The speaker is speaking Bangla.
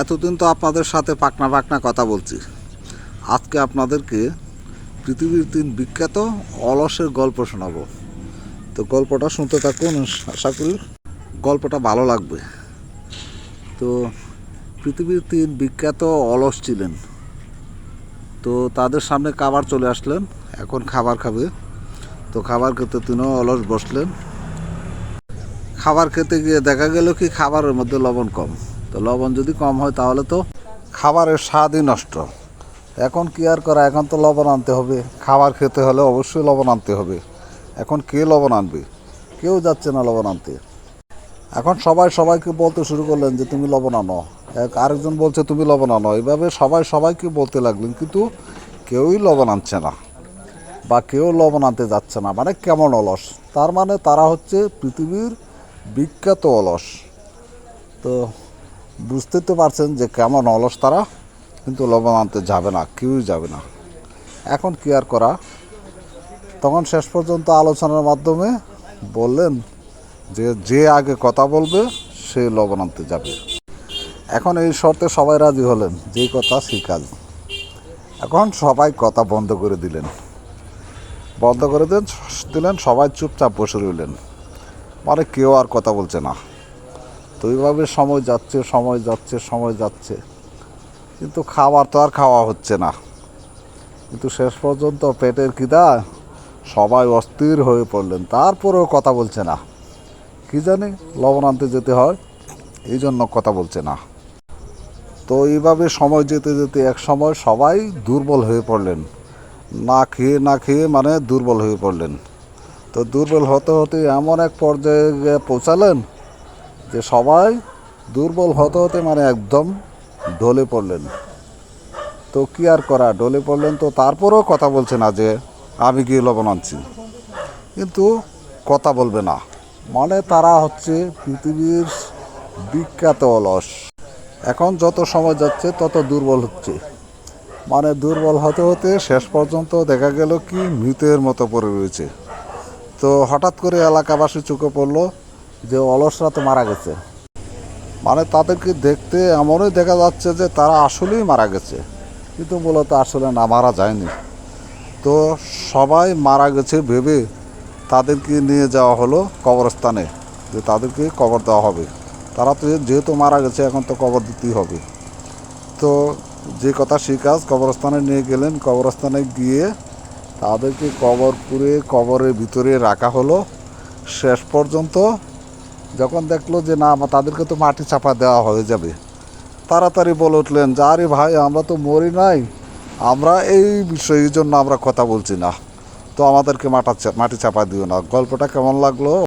এতদিন তো আপনাদের সাথে পাকনা পাকনা কথা বলছি। আজকে আপনাদেরকে পৃথিবীর তিন বিখ্যাত অলসের গল্প শোনাবো। তো গল্পটা শুনতে থাকুন, আশা করি গল্পটা ভালো লাগবে। তো পৃথিবীর তিন বিখ্যাত অলস ছিলেন। তো তাদের সামনে খাবার চলে আসলেন, এখন খাবার খাবে। তো খাবার খেতে তিনিও অলস বসলেন। খাবার খেতে গিয়ে দেখা গেল কি খাবারের মধ্যে লবণ কম। তো লবণ যদি কম হয় তাহলে তো খাবারের স্বাদই নষ্ট। এখন কি আর করা? এখন তো লবণ আনতে হবে। খাবার খেতে হলে অবশ্যই লবণ আনতে হবে। এখন কে লবণ আনবে? কেউ যাচ্ছে না লবণ আনতে। এখন সবাই সবাইকে বলতে শুরু করলেন যে, তুমি লবণ আনো। এক আরেকজন বলছে, তুমি লবণ আনো। এইভাবে সবাই সবাইকে বলতে লাগলেন, কিন্তু কেউই লবণ আনছে না বা কেউ লবণ আনতে যাচ্ছে না। মানে কেমন অলস? তার মানে তারা হচ্ছে পৃথিবীর বিখ্যাত অলস। তো বুঝতে তো পারছেন যে কেমন অলস তারা, কিন্তু লবণ আনতে যাবে না, কেউই যাবে না। এখন কি আর করা? তখন শেষ পর্যন্ত আলোচনার মাধ্যমে বললেন যে যে আগে কথা বলবে, সে লবণ আনতে যাবে। এখন এই শর্তে সবাই রাজি হলেন, যেই কথা সেই কাজ। এখন সবাই কথা বন্ধ করে দিলেন। বন্ধ করে দেন, দিলেন, সবাই চুপচাপ বসে রইলেন। মানে কেউ আর কথা বলছে না। তো এইভাবে সময় যাচ্ছে সময় যাচ্ছে সময় যাচ্ছে। কিন্তু খাবার তো আর খাওয়া হচ্ছে না। কিন্তু শেষ পর্যন্ত পেটের খিদা, সবাই অস্থির হয়ে পড়লেন। তারপরেও কথা বলছে না। কি জানি লবণ আনতে যেতে হয় এই জন্য কথা বলছে না। তো এইভাবে সময় যেতে যেতে এক সময় সবাই দুর্বল হয়ে পড়লেন। না খেয়ে না খেয়ে মানে দুর্বল হয়ে পড়লেন। তো দুর্বল হতে হতে এমন এক পর্যায়ে পৌঁছালেন যে সবাই দুর্বল হতে হতে মানে একদম ঢলে পড়লেন। তো কি আর করা, ঢলে পড়লেন তো তারপরেও কথা বলছে না যে আমি গিয়ে লবণ আনছি। কিন্তু কথা বলবে না। মানে তারা হচ্ছে পৃথিবীর বিখ্যাত অলস। এখন যত সময় যাচ্ছে, তত দুর্বল হচ্ছে। মানে দুর্বল হতে হতে শেষ পর্যন্ত দেখা গেল কি মৃতের মতো পড়ে রয়েছে। তো হঠাৎ করে এলাকাবাসী চোখে পড়ল যে অলসরা তো মারা গেছে। মানে তাদেরকে দেখতে এমনই দেখা যাচ্ছে যে তারা আসলেই মারা গেছে। কিন্তু মূলত আসলে না, মারা যায়নি। তো সবাই মারা গেছে ভেবে তাদেরকে নিয়ে যাওয়া হলো কবরস্থানে, যে তাদেরকে কবর দেওয়া হবে। তারা তো যেহেতু মারা গেছে, এখন তো কবর দিতেই হবে। তো যে কথা সেই কাজ কবরস্থানে নিয়ে গেলেন। কবরস্থানে গিয়ে তাদেরকে কবর পুরে কবরের ভিতরে রাখা হলো। শেষ পর্যন্ত যখন দেখল যে না, আমার তাদেরকে তো মাটি চাপা দেওয়া হয়ে যাবে। তাড়াতাড়ি বলে উঠলেন, যে আরে ভাই, আমরা তো মরি নাই। আমরা এই বিষয়ের জন্য আমরা কথা বলছি না। তো আমাদেরকে মাটা মাটি চাপা দিও না। গল্পটা কেমন লাগল?